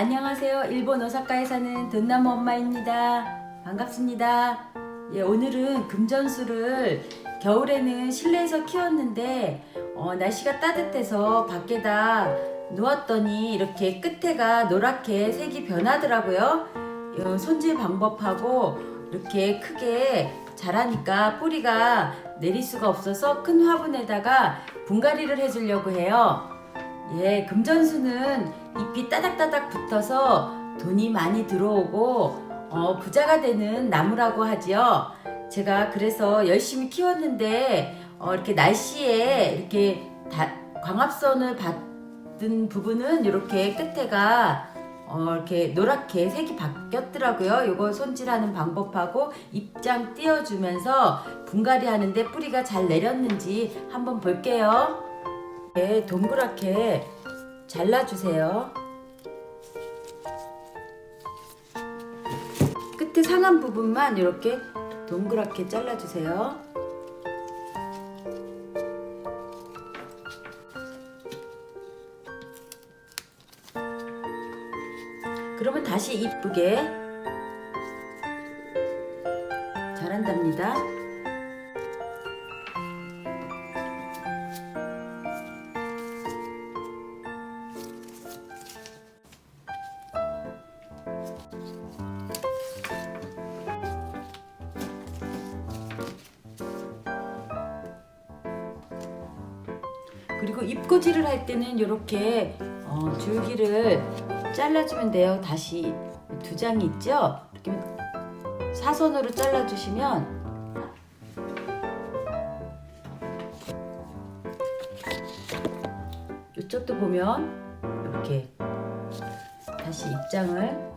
안녕하세요. 일본 오사카에 사는 돈나무 엄마입니다. 반갑습니다. 예, 오늘은 금전수를 겨울에는 실내에서 키웠는데 어, 날씨가 따뜻해서 밖에다 놓았더니 이렇게 끝에가 노랗게 색이 변하더라고요. 어, 손질 방법하고 이렇게 크게 자라니까 뿌리가 내릴 수가 없어서 큰 화분에다가 분갈이를 해주려고 해요. 예, 금전수는 잎이 따닥따닥 붙어서 돈이 많이 들어오고 어, 부자가 되는 나무라고 하지요. 제가 그래서 열심히 키웠는데 어, 이렇게 날씨에 이렇게 다, 광합선을 받은 부분은 이렇게 끝에가 어, 이렇게 노랗게 색이 바뀌었더라고요. 이거 손질하는 방법하고 입장 띄워주면서 분갈이 하는데 뿌리가 잘 내렸는지 한번 볼게요. 네, 동그랗게 잘라주세요. 끝에 상한 부분만 이렇게 동그랗게 잘라주세요. 그러면 다시 이쁘게 잘한답니다. 그리고 잎꽂이를 할 때는 이렇게 어, 줄기를 잘라주면 돼요. 다시 두 장이 있죠? 이렇게 사선으로 잘라주시면 이쪽도 보면 이렇게 다시 입장을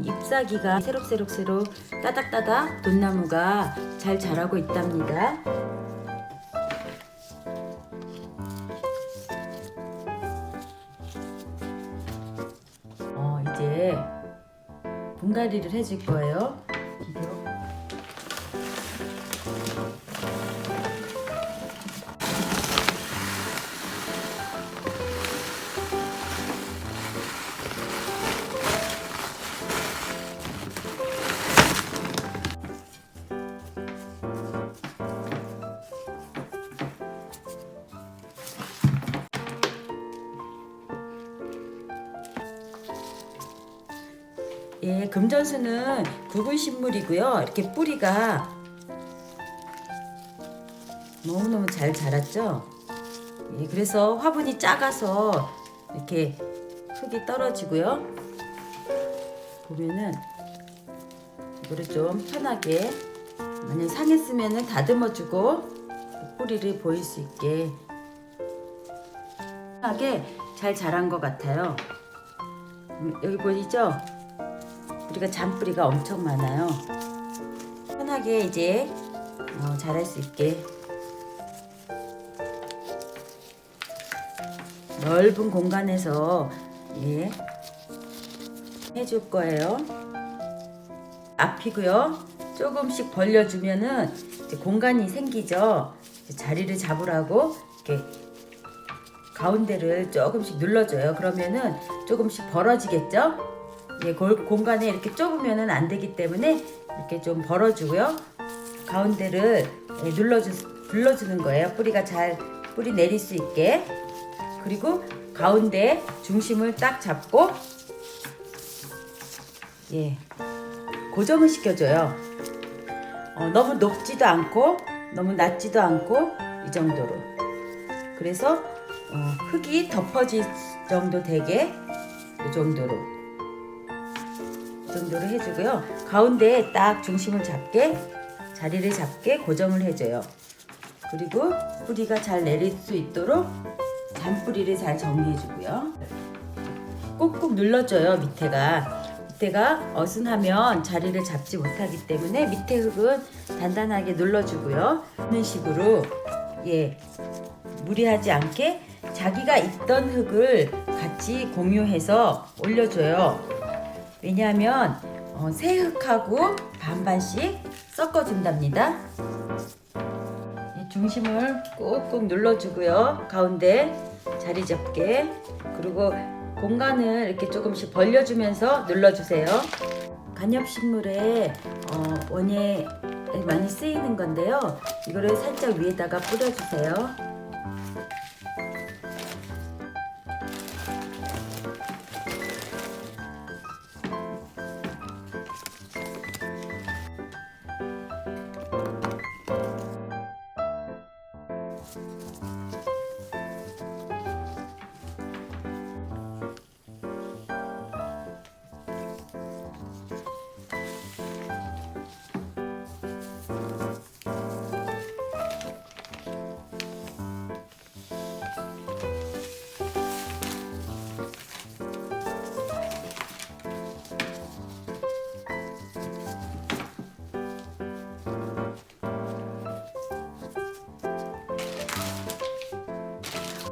잎사귀가 새록새록새록 따닥따닥 돈나무가 잘 자라고 있답니다. 어, 이제 분갈이를 해줄 거예요. 예, 금전수는 굵은 식물이고요. 이렇게 뿌리가 너무너무 잘 자랐죠? 예, 그래서 화분이 작아서 이렇게 흙이 떨어지고요. 보면은 이거를 좀 편하게 만약 상했으면은 다듬어주고 뿌리를 보일 수 있게 편하게 잘 자란 것 같아요. 음, 여기 보이죠? 뿌리가 잔뿌리가 엄청 많아요. 편하게 이제 어, 자랄 수 있게 넓은 공간에서 예, 해줄 거예요. 앞이고요. 조금씩 벌려주면은 공간이 생기죠. 자리를 잡으라고 이렇게 가운데를 조금씩 눌러줘요. 그러면은 조금씩 벌어지겠죠? 예, 골- 공간에 이렇게 좁으면은 안 되기 때문에 이렇게 좀 벌어주고요. 가운데를 예, 눌러주, 눌러주는 거예요. 뿌리가 잘 뿌리 내릴 수 있게. 그리고 가운데 중심을 딱 잡고 예, 고정을 시켜줘요. 어, 너무 높지도 않고 너무 낮지도 않고 이 정도로. 그래서 어, 흙이 덮어질 정도 되게 이 정도로 이 정도로 해주고요. 가운데에 딱 중심을 잡게 자리를 잡게 고정을 해줘요. 그리고 뿌리가 잘 내릴 수 있도록 잔뿌리를 잘 정리해주고요. 꾹꾹 눌러줘요 밑에가 밑에가 어순하면 자리를 잡지 못하기 때문에 밑에 흙은 단단하게 눌러주고요. 이런 식으로 예 무리하지 않게 자기가 있던 흙을 같이 공유해서 올려줘요. 왜냐하면 어, 새 흙하고 반반씩 섞어준답니다. 이 중심을 꾹꾹 눌러주고요. 가운데 자리 잡게 그리고 공간을 이렇게 조금씩 벌려주면서 눌러주세요. 간엽식물에 어, 원예 많이 쓰이는 건데요. 이거를 살짝 위에다가 뿌려주세요.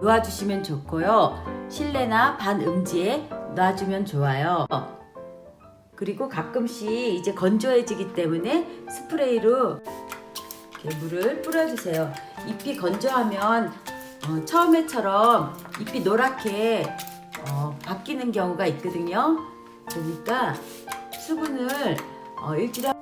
놓아주시면 좋고요. 실내나 반 음지에 놔주면 좋아요. 그리고 가끔씩 이제 건조해지기 때문에 스프레이로 물을 뿌려주세요. 잎이 건조하면 어, 처음에처럼 잎이 노랗게 어, 바뀌는 경우가 있거든요. 그러니까 수분을 어, 일주일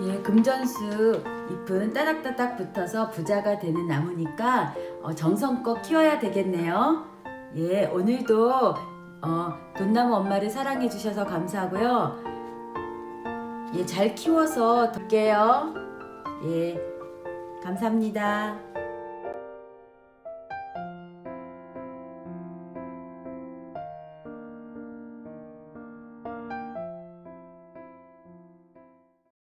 예, 금전수 잎은 따닥따닥 붙어서 부자가 되는 나무니까 어, 정성껏 키워야 되겠네요. 예, 오늘도 어, 돈나무 엄마를 사랑해 주셔서 감사하고요. 예, 잘 키워서 덕게요. 예, 감사합니다.